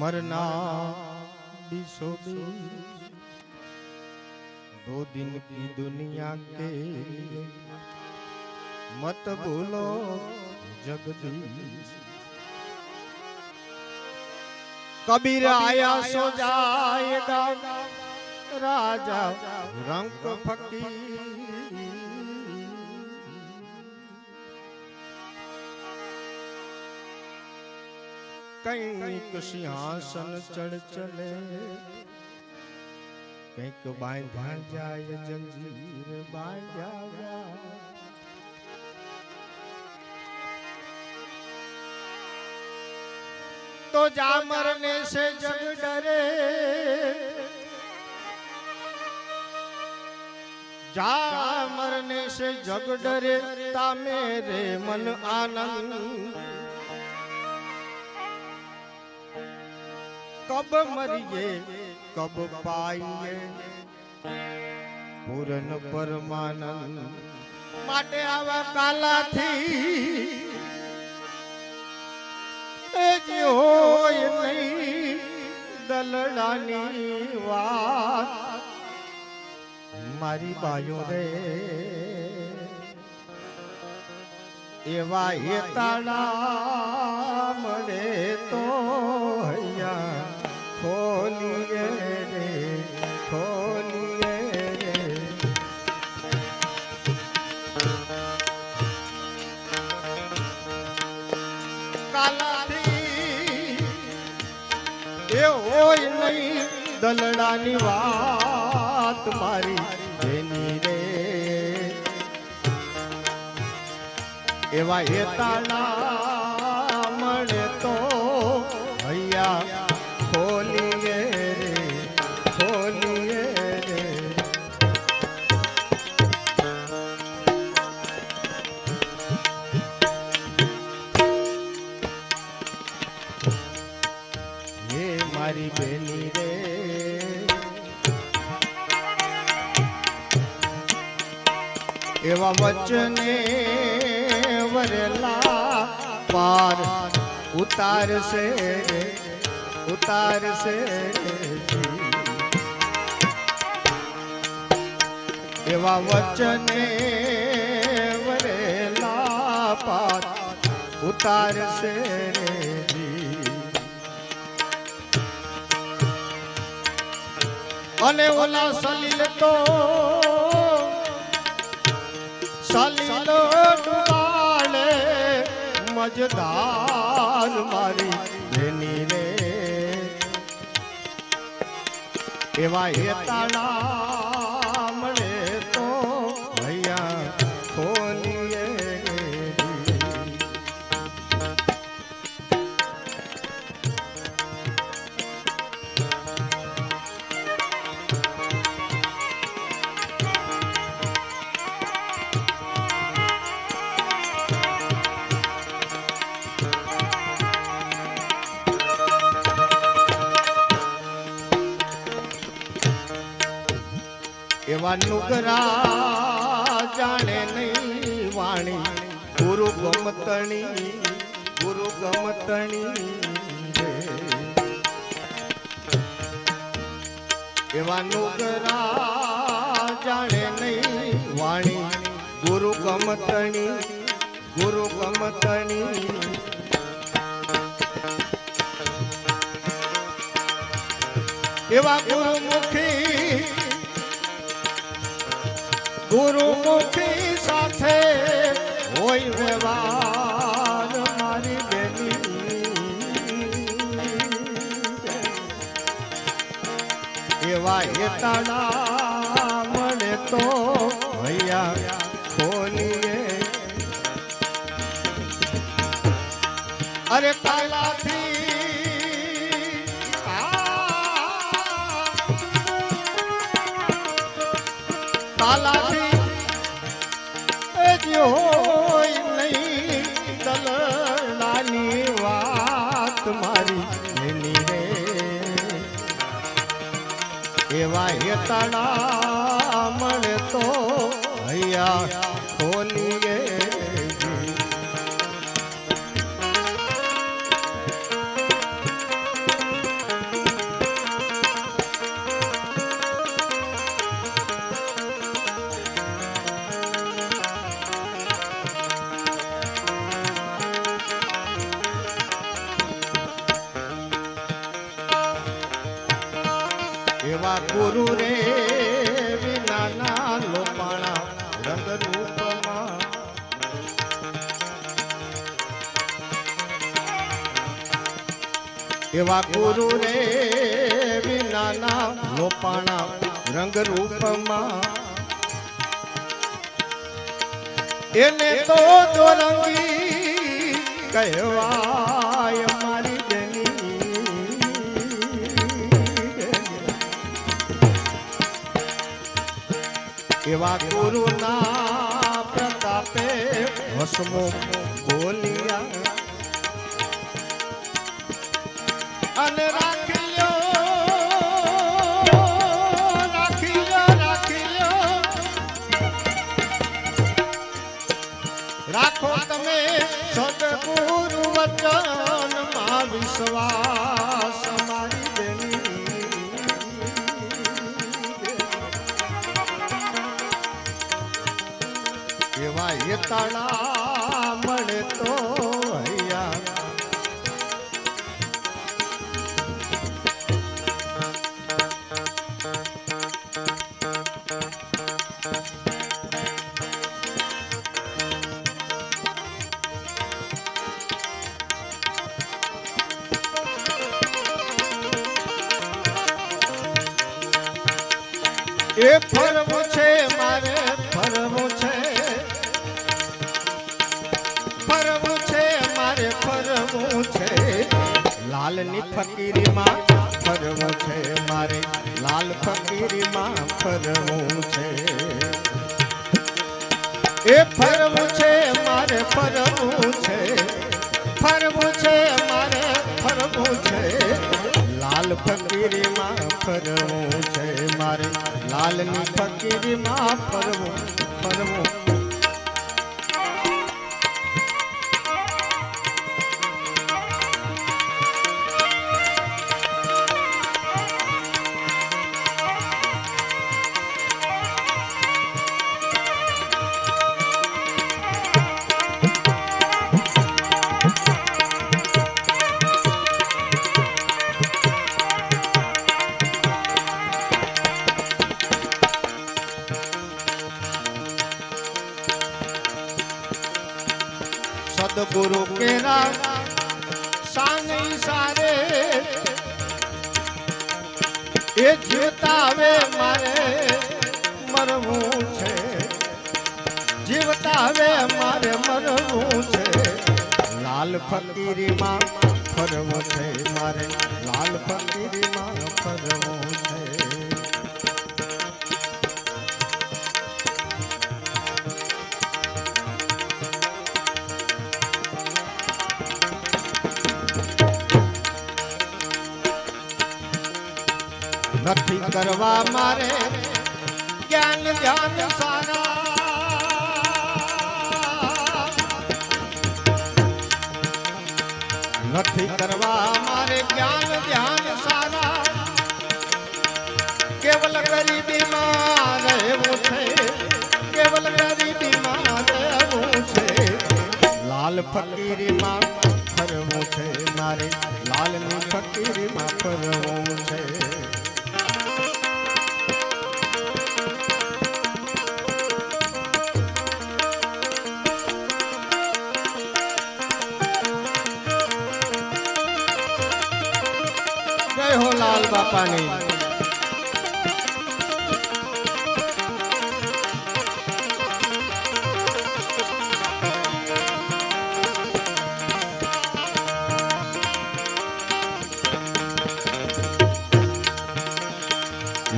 मरना बीसो बीस दो दिन की दुनिया के लिए मत भूलो जगदीश कबीर आया सो जाएगा राजा रंग फकीर કંઈક સિંહાસન ચડ ચલે કંઈક બાંધ્યા જાય જંજીર બાંધ્યા જાય તો જા મરને સે જગ ડરે જા મરને સે જગ ડરે તા મેરે મન આનંદ કબ મરીએ, કબ પાઈએ? પૂરન પરમાનંદ માટે આવા કાલાથી જે હોય નહીં, દલડાની વાત. મારી બાયો રે, એવા હેતાળા મળે દલડાની વાત મારી જેની રે. એવા હેતાના વચને વરેલા પાર ઉતારશે ઉતારશે એવા વચને વરેલા પાર ઉતારશે અને ઓલા સલીલ તો સલીલ ડુબાડે મજદાર મારી બેની રે. એવા હેતાળા એવા જાણે નહીં વાણી. ગુરુ ગમતણી ગુરુ ગમતણી એવા નુગરા જાણે નહીં વાણી. ગુરુ ગમતણી ગુરુ ગમતણી. એવા ગુરુમુખી ગુરુમુખી સાથે હોય વ્યવહાર મારી બેની એવા હેતાળા મળે તો ભૈયા ખોલીએ. અરે કાલાથી કાલાથી મારી એવા હેતાળા ગુરુ રે એવા ગુરુ રે વિનાના લોપાણા રંગ રૂપમાં એને તો દોરંગી કહેવાય એવા ગુરુના પ્રતાપે હસમો બોલિયા. અને રાખી રાખો તમે સદગુરુ વચનમાં વિશ્વાસ. એ ફરવું છે, મારે ફરવું છે. ફરવું છે, મારે ફરવું છે. લાલની ફકીરીમાં ફરવું છે, મારે લાલ ફકીરીમાં ફરવું છે. એ ફરવું છે, મારે ફરવું છે. ફરવું છે, મારે ફરવું છે. લાલ ફકીરીમાં ફરવું મારે લાલની ફકીરીમાં ફરવું ફરવું. સદગુરુ કેરા સાંગ સારે એ જીવતા હવે મારે મરવું છે જીવતા હવે મારે મરવું છે લાલ ફકીરીમાં ફરવું છે મારે લાલ ફકીરીમાં ફરવું છે કરવા મારે જ્ઞાન, ધ્યાન, સારા. નથી કરવા મારે જ્ઞાન, ધ્યાન, સારા. કેવલ ગરીબીમાં રહેવું છે, કેવલ ગરીબીમાં રહેવું છે. લાલ ફકીરીમાં ફરવું છે, મારે લાલની ફકીરીમાં ફરવું છે. લાલ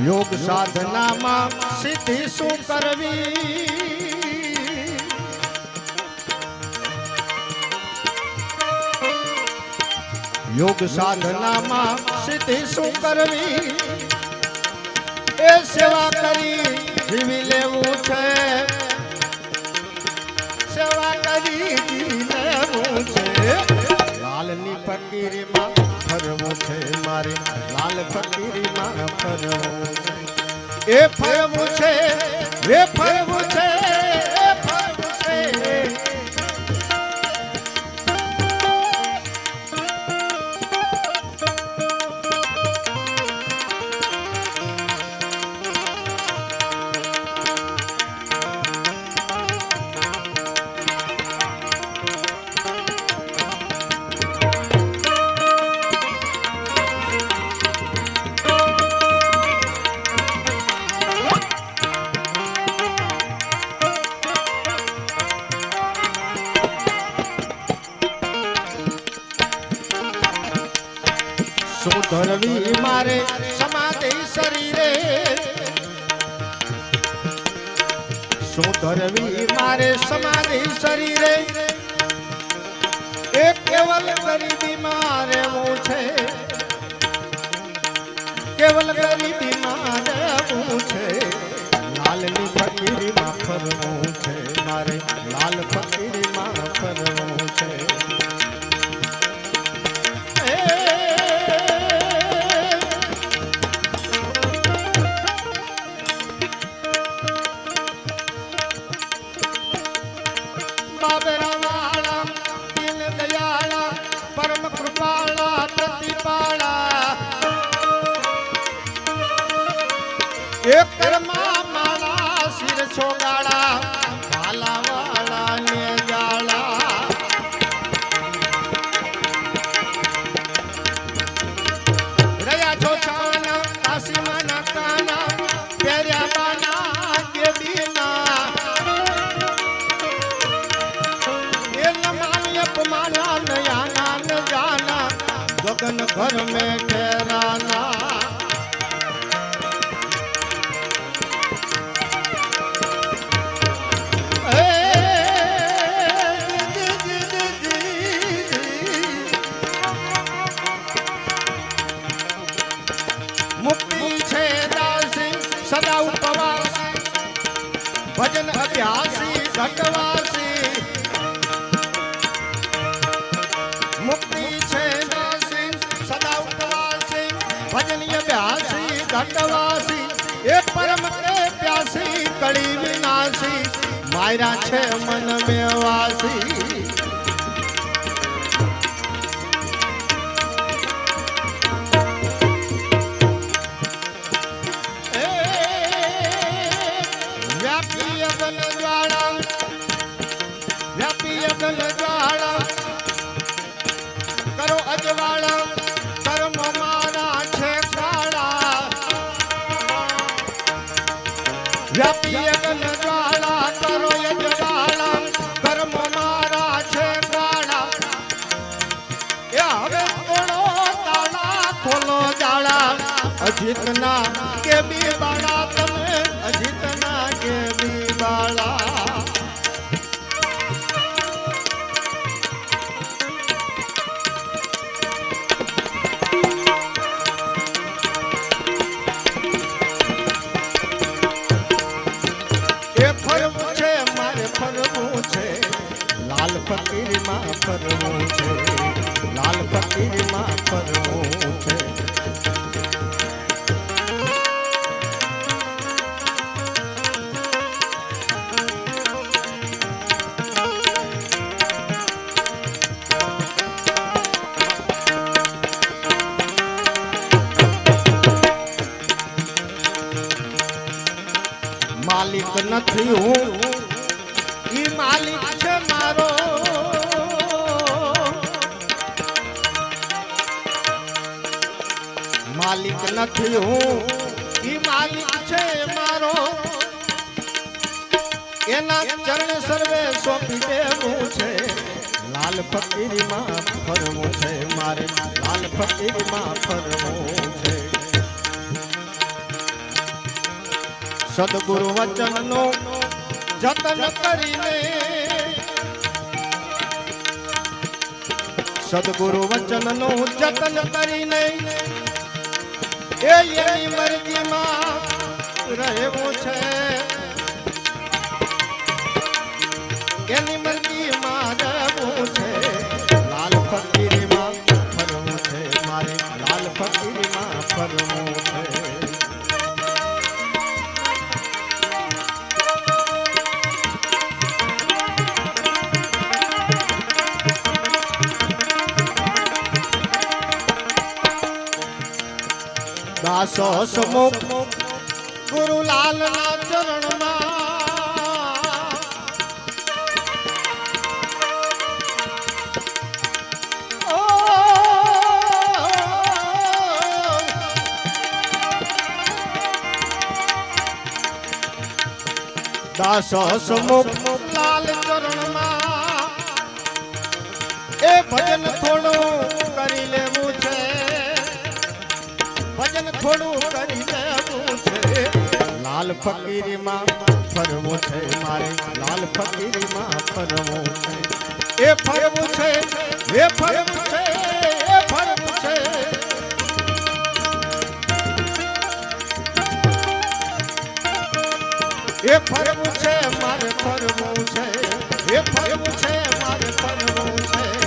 યોગ સાધનામાં સિદ્ધિ શું કરવી? યોગ સાધનામાં સિદ્ધિ શું કરવી એ સેવા કરી જીવી લેવું છે સેવા કરી જીવી લેવું છે લાલની ફકીરીમાં ફરવું છે મારે લાલ ફકીરીમાં ફરવું છે. એ ફરવું છે એ ફરવું છે શું ધરવી મારે સમાધિ શરીરે એ કેવલ ગરીબી મારે હું છે. કેવલ ગરીબી મારે હું છે. લાલની ફકીરીમાં ફરવું છે. મારે લાલ ફકીરીમાં એક કર્મા માળા, શિર છોગાળા ભાલાવાળા ને ગાળા. રહ્યા છો છાના કાશીમાં નાકાના પહેર્યા બાના કે બીના એ નમાની અપમાના નયાના ન જાના ગગન ઘર મેં ઠેરાના ઘટવાસી મુક્તિ છે દાસી સદા ઉપવાસી ભજન અભ્યાસી ઘટવાસી એ પરમ તે પ્યાસી, કળી વિનાશી, માયરા છે મન મેવાસી. અજીતના કે બી બાળા ફરવું છે લાલ ફકીરમાં ફરવું છે માલિક નથી હું. માલિક છે મારો. માલિક નથી હું. ઈ માલિક છે મારો. એના ચરણ સર્વે સોંપી દેવું છે. લાલ ફકીરીમાં ફરવું છે મારે. લાલ ફકીરીમાં ફરવું છે. સદગુરુ વચનનો જતન કરીને સદગુરુ વચનનો જતન કરીને એ એની મરજીમાં રહેવું છે. એની મરજીમાં રહેવું છે. લાલ ફકીરીમાં ફરવું છે. મારે લાલ ફકીરીમાં ફરવું છે. દાસો સમુખ. ગુરુ લાલ ના ચરણમાં. દાસો સમુખ, લાલ ચરણમાં. એ ભજન થોડું કરી લેવું થોડું કરી લેવું છે લાલ ફકીરીમાં ફરવું છે મારે, લાલ ફકીરીમાં ફરવું છે. એ ફરવું છે, એ ફરવું છે, એ ફરવું છે. એ ફરવું છે, મારે ફરવું છે. એ ફરવું છે, મારે ફરવું છે.